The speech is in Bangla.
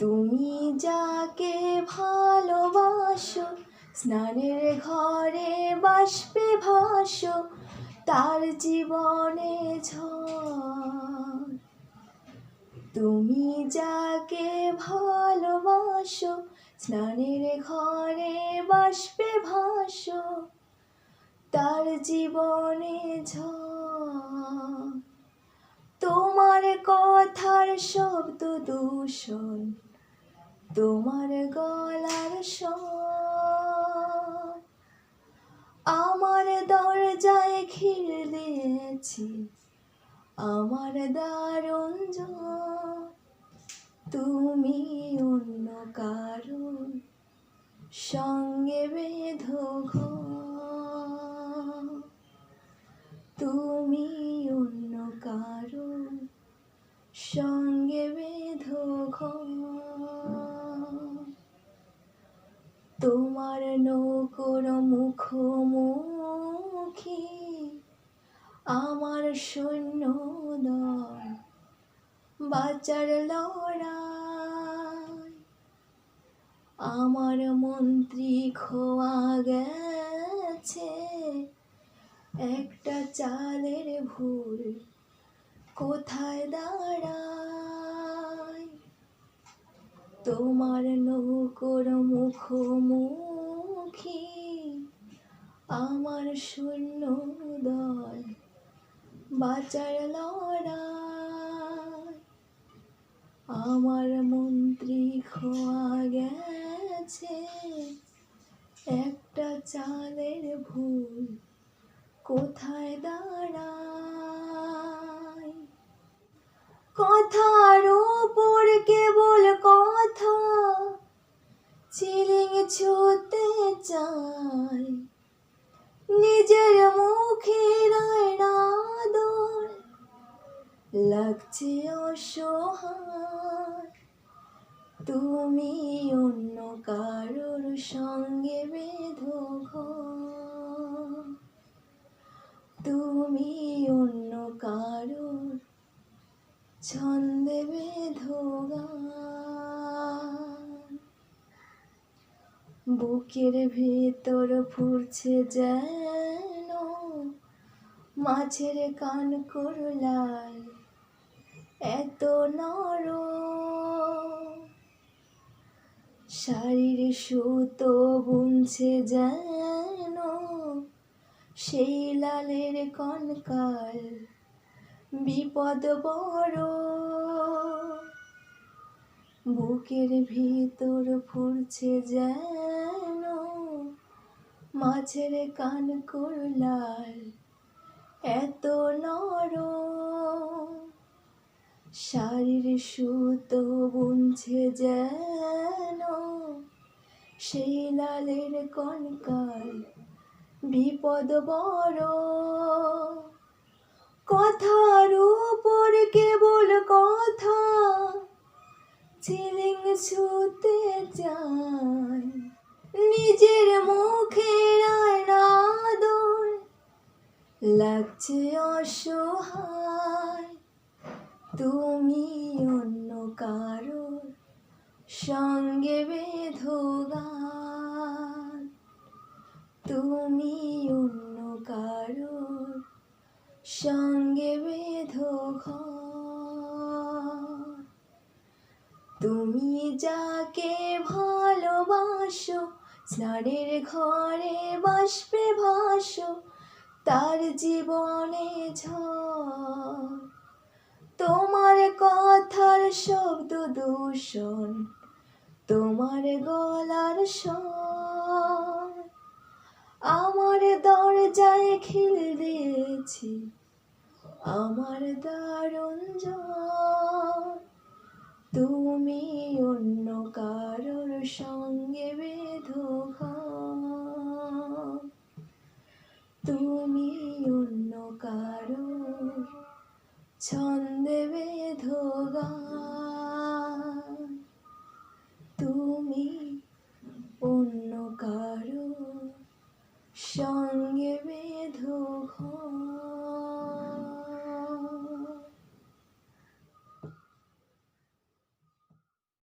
তুমি যাকে ভালোবাসো, স্নানের ঘরে বাষ্পে ভাসো, তার জীবনে ঝড়। তুমি যাকে ভালোবাসো, স্নানের ঘরে বাষ্পে ভাসো, তার জীবনে ঝড়। তোমার কথার শব্দ দূষণ তোমার গলার আমার দরজায় খিল দিয়েছি, আমার দারুণ। তুমি অন্য কারণ সঙ্গে বেঁধো। তুমি অন্য কারণ সঙ্গে বেঁধো ঘর। তোমার নৌকর মুখোমুখি আমার শূন্য দল বাঁচার লড়াই। আমার মন্ত্রী খোয়া গেছে একটা চালের ভুল, কোথায় দাঁড়ায়? তোমার নৌকর মুখোমুখি আমার শূন্য দল, বাঁচার লড়াই। আমার মন্ত্রী খোয়া গেছে, একটা চালের ভুল কোথায় দাঁড়ায়? কথার ওপর কেবল কথা, চিলিং ছুতে লাগছে অসহায়। তুমি অন্য কারোর সঙ্গে বেঁধো তুমি অন্য কারোর ছন্দে বেঁধো। বুকের ভেতর ফুরছে যেন মাছের কান করলাল এত নর শাড়ির সুতো বুনছে যেন, সেই লালের কনকাল বিপদ বড়। বুকের ভিতর ফুরছে যেন, মাছের কান করলাল এত নর শাড়ির সুতো বুনছে যেন, সেই লালের কনকাল বিপদ বড়। কথার উপর কেবল কথা ছিলিং ছুতে চায় নিজের মুখে আয়নাদর লাগছে অসহায়। তুমি অন্য কারোর সঙ্গে বেঁধো গান। তুমি অন্য কারোর সঙ্গে বেঁধো তুমি যাকে ভালোবাসো, স্নানের ঘরে বাষ্পে ভাসো, তার জীবনে ঝড়। তোমার কথার শব্দ দূষণ, তোমার গলার আমার দরজায় খিল দিয়েছি, আমার দারুণ তুমি অন্য কারোর সঙ্গে ছন্দে বেধো তুমি অন্য কারও সঙ্গে বেধো ঘর